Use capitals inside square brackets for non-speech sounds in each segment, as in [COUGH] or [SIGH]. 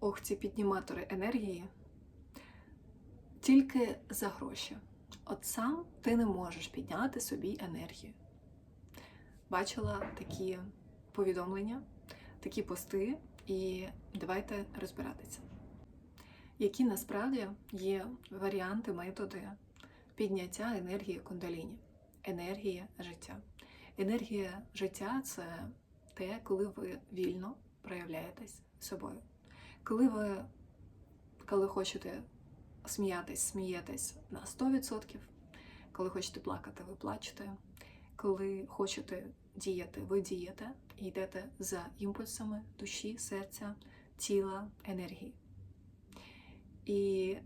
Ох, ці підніматори енергії тільки за гроші. От сам ти не можеш підняти собі енергію. Бачила такі повідомлення, такі пости, і давайте розбиратися. Які насправді є варіанти, методи підняття енергії кундаліні, енергія життя. Енергія життя це те, коли ви вільно проявляєтесь собою. Коли ви коли хочете сміятись, смієтесь на 100%, коли хочете плакати, ви плачете, коли хочете діяти, ви дієте і йдете за імпульсами душі, серця, тіла, енергії. І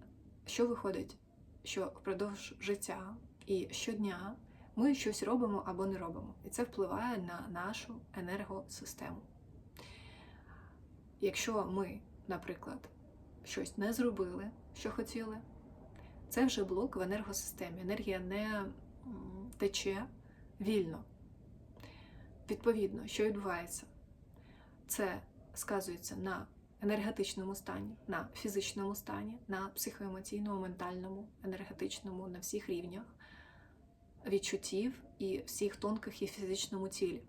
що виходить, що впродовж життя і щодня ми щось робимо або не робимо. І це впливає на нашу енергосистему. Якщо ми, наприклад, щось не зробили, що хотіли, це вже блок в енергосистемі. Енергія не тече вільно. Відповідно, що відбувається? Це сказується на енергетичному стані, на фізичному стані, на психоемоційному, ментальному, енергетичному, на всіх рівнях відчуттів і всіх тонких і фізичному тілі.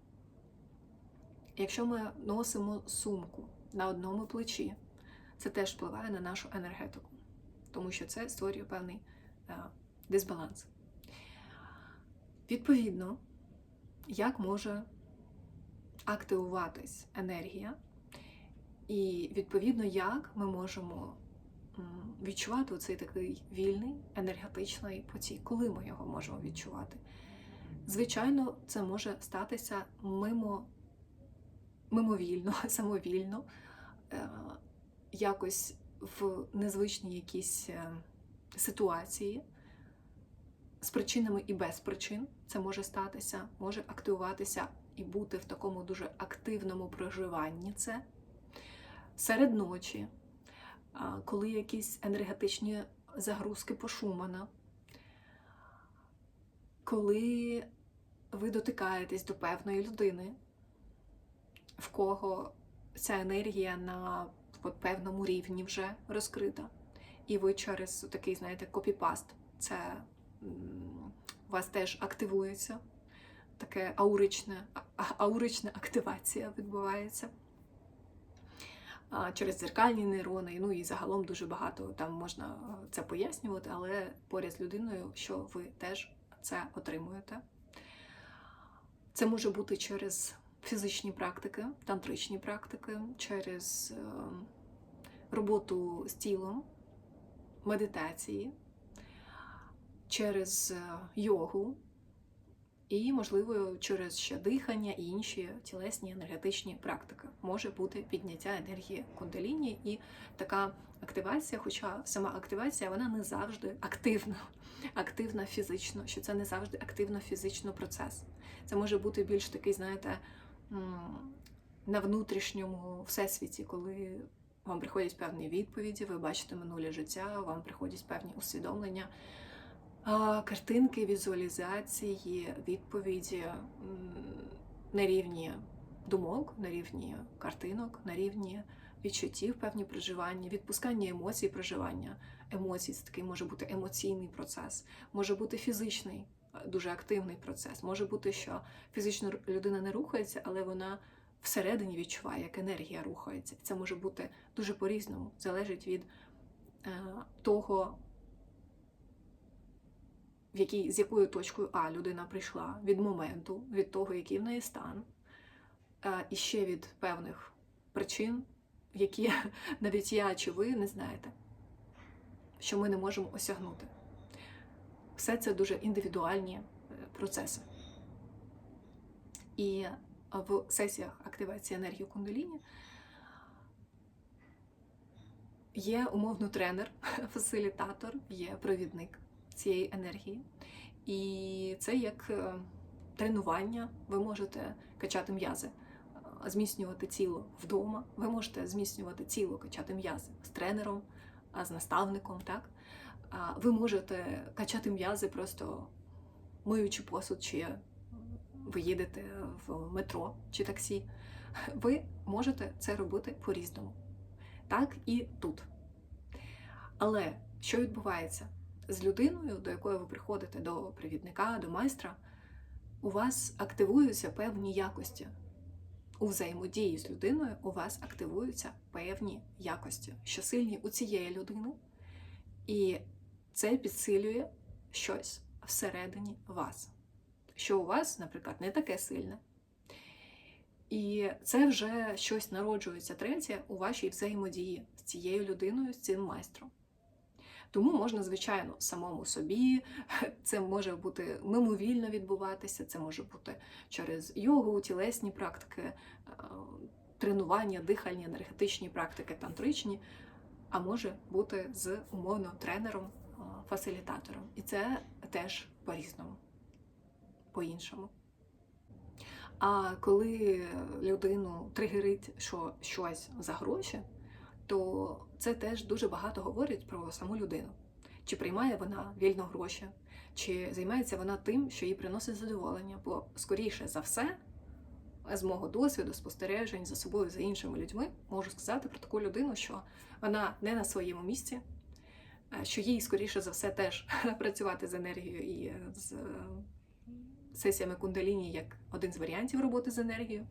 Якщо ми носимо сумку на одному плечі, це теж впливає на нашу енергетику, тому що це створює певний е, дисбаланс. Відповідно, як може активуватись енергія, і відповідно, як ми можемо відчувати цей такий вільний енергетичний потік, коли ми його можемо відчувати. Звичайно, це може статися мимо, мимовільно, [LAUGHS] самовільно, е, якось в незвичній якійсь е, ситуації. З причинами і без причин це може статися, може активуватися і бути в такому дуже активному проживанні це серед ночі, коли якісь енергетичні загрузки пошумана, коли ви дотикаєтесь до певної людини, в кого ця енергія на певному рівні вже розкрита, і ви через такий, знаєте, копіпаст, це у вас теж активується, таке ауричне, аурична активація відбувається через дзеркальні нейрони. Ну і загалом дуже багато там можна це пояснювати, але поряд з людиною, що ви теж це отримуєте. Це може бути через фізичні практики, тантричні практики, через е, роботу з тілом, медитації, через е, йогу, і, можливо, через ще дихання і інші тілесні енергетичні практики може бути підняття енергії кундаліні і така активація, хоча сама активація вона не завжди активна, [LAUGHS] активна фізично, що це не завжди активно фізично процес. Це може бути більш такий, знаєте, на внутрішньому всесвіті, коли вам приходять певні відповіді, ви бачите минуле життя, вам приходять певні усвідомлення картинки, візуалізації, відповіді на рівні думок, на рівні картинок, на рівні відчуттів, певні проживання, відпускання емоцій, проживання емоцій. Це такий може бути емоційний процес, може бути фізичний, дуже активний процес. Може бути, що фізично людина не рухається, але вона всередині відчуває, як енергія рухається. Це може бути дуже по-різному, залежить від е, того в якій, з якою точкою А людина прийшла від моменту, від того, який в неї стан, і ще від певних причин, які [LAUGHS] навіть я чи ви не знаєте, що ми не можемо осягнути. Все це дуже індивідуальні е, процеси. І в сесіях активації енергії кундаліні є умовно тренер, [LAUGHS] фасилітатор, є провідник цієї енергії. І це як е, тренування. Ви можете качати м'язи, е, зміцнювати тіло вдома. Ви можете зміцнювати тіло, качати м'язи з тренером, з наставником. так? Ви можете качати м'язи, просто миючи посуд, чи ви їдете в метро чи таксі. Ви можете це робити по-різному. так і тут. Але що відбувається з людиною, до якої ви приходите до провідника, до майстра, у вас активуються певні якості. У взаємодії з людиною у вас активуються певні якості, що сильні у цієї людини, і це підсилює щось всередині вас, що у вас, наприклад, не таке сильне. І це вже щось народжується третє у вашій взаємодії з цією людиною, з цим майстром. Тому можна, звичайно, самому собі, [LAUGHS] це може бути мимовільно відбуватися, це може бути через йогу, тілесні практики, е, тренування, дихальні, енергетичні практики, тантричні, а може бути з умовно тренером, фасилітатором. І це теж по-різному, по-іншому. А коли людину тригерить що щось за гроші, то це теж дуже багато говорить про саму людину. Чи приймає вона вільно гроші, чи займається вона тим, що їй приносить задоволення, бо скоріше за все, з мого досвіду, спостережень за собою, за іншими людьми, можу сказати про таку людину, що вона не на своєму місці, що їй, скоріше за все, теж [LAUGHS] працювати з енергією і з е, сесіями кундаліні як один з варіантів роботи з енергією.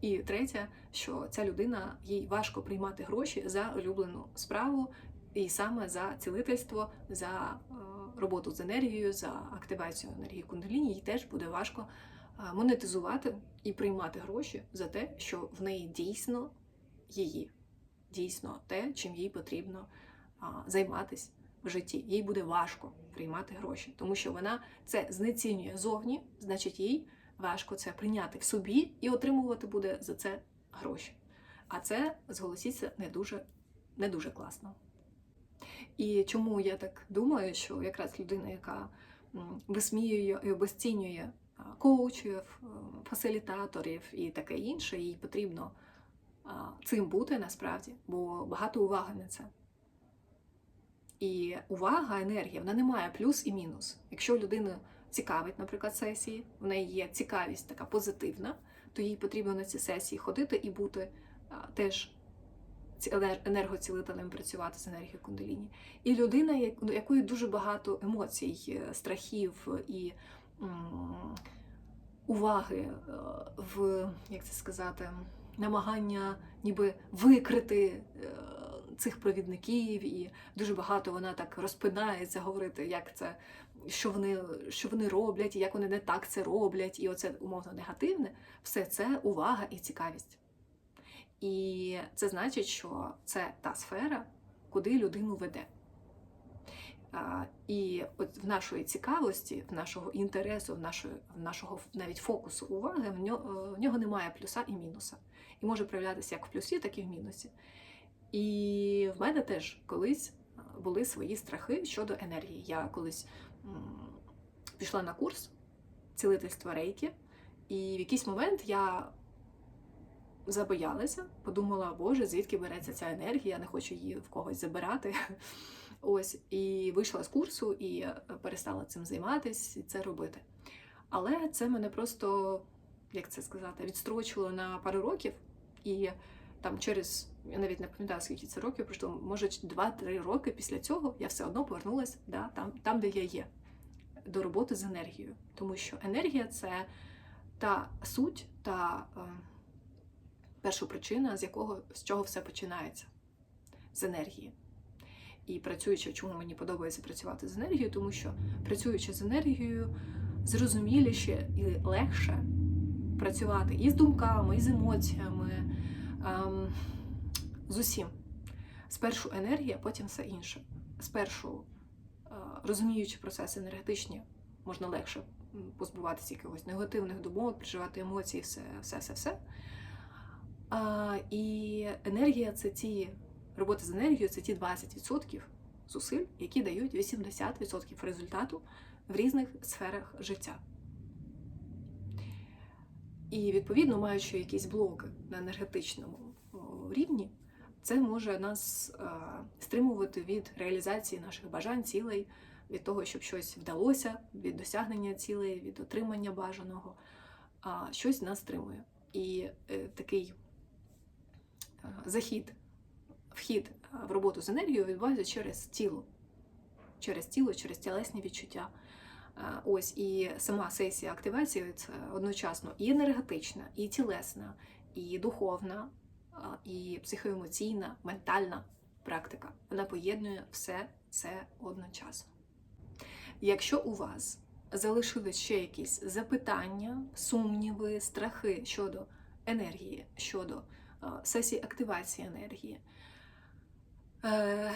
І третє, що ця людина їй важко приймати гроші за улюблену справу, і саме за цілительство, за е, роботу з енергією, за активацію енергії кундаліні, їй теж буде важко е, монетизувати і приймати гроші за те, що в неї дійсно її, дійсно те, чим їй потрібно займатися в житті. Їй буде важко приймати гроші, тому що вона це знецінює зовні, значить, їй важко це прийняти в собі і отримувати буде за це гроші. А це, зголосіться, не дуже, не дуже класно. І чому я так думаю, що якраз людина, яка висміює і обесцінює коучів, фасилітаторів і таке інше, їй потрібно цим бути насправді, бо багато уваги на це. І увага, енергія, вона не має плюс і мінус. Якщо людина цікавить, наприклад, сесії, в неї є цікавість така позитивна, то їй потрібно на ці сесії ходити і бути а, теж енергоцілителем працювати з енергією кундаліні. І людина, у якої дуже багато емоцій, е, страхів і м, уваги е, в, як це сказати, намагання ніби викрити. Е, цих провідників, і дуже багато вона так розпинається говорити, як це, що вони що вони роблять, і як вони не так це роблять, і оце умовно негативне, все це увага і цікавість. І це значить, що це та сфера, куди людину веде. І от в нашої цікавості, в нашого інтересу, в нашої, в нашого навіть фокусу уваги, нього, в нього немає плюса і мінуса. І може проявлятися як в плюсі, так і в мінусі. І в мене теж колись були свої страхи щодо енергії. Я колись пішла на курс цілительства рейки, і в якийсь момент я забоялася, подумала, Боже, звідки береться ця енергія, я не хочу її в когось забирати. [LAUGHS] Ось, і вийшла з курсу і перестала цим займатися і це робити. Але це мене просто, як це сказати, відстрочило на пару років, і там через я навіть не пам'ятаю, скільки це років, пройшло, може 2-3 роки після цього я все одно повернулася да, там, там, де я є, до роботи з енергією. Тому що енергія це та суть, та е, перша причина, з якого з чого все починається з енергії. І працюючи, чому мені подобається працювати з енергією, тому що працюючи з енергією, зрозуміліше і легше працювати і з думками, і з емоціями. З усім. Спершу енергія, потім все інше. Спершу, е, розуміючи процеси енергетичні, можна легше позбуватися якихось негативних думок, переживати емоції, все, все, все, все. А, І енергія це ті роботи з енергією, це ті 20% зусиль, які дають 80% результату в різних сферах життя. І, відповідно, маючи якісь блоки на енергетичному рівні, це може нас е, стримувати від реалізації наших бажань, цілей, від того, щоб щось вдалося, від досягнення цілей, від отримання бажаного, а щось нас стримує. І е, такий е, захід вхід в роботу з енергією відбувається через тіло, через тіло, через тілесні відчуття. Ось і сама сесія активації це одночасно і енергетична, і тілесна, і духовна, і психоемоційна, ментальна практика. Вона поєднує все це одночасно. Якщо у вас залишились ще якісь запитання, сумніви, страхи щодо енергії, щодо сесії активації енергії,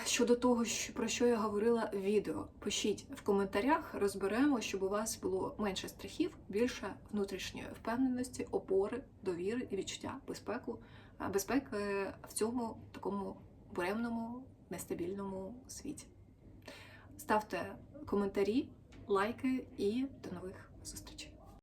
щодо того, про що я говорила в відео, пишіть в коментарях, розберемо, щоб у вас було менше страхів, більше внутрішньої впевненості, опори, довіри і відчуття безпеку, е, безпеки в цьому такому буремному, нестабільному світі. Ставте коментарі, лайки і до нових зустрічей.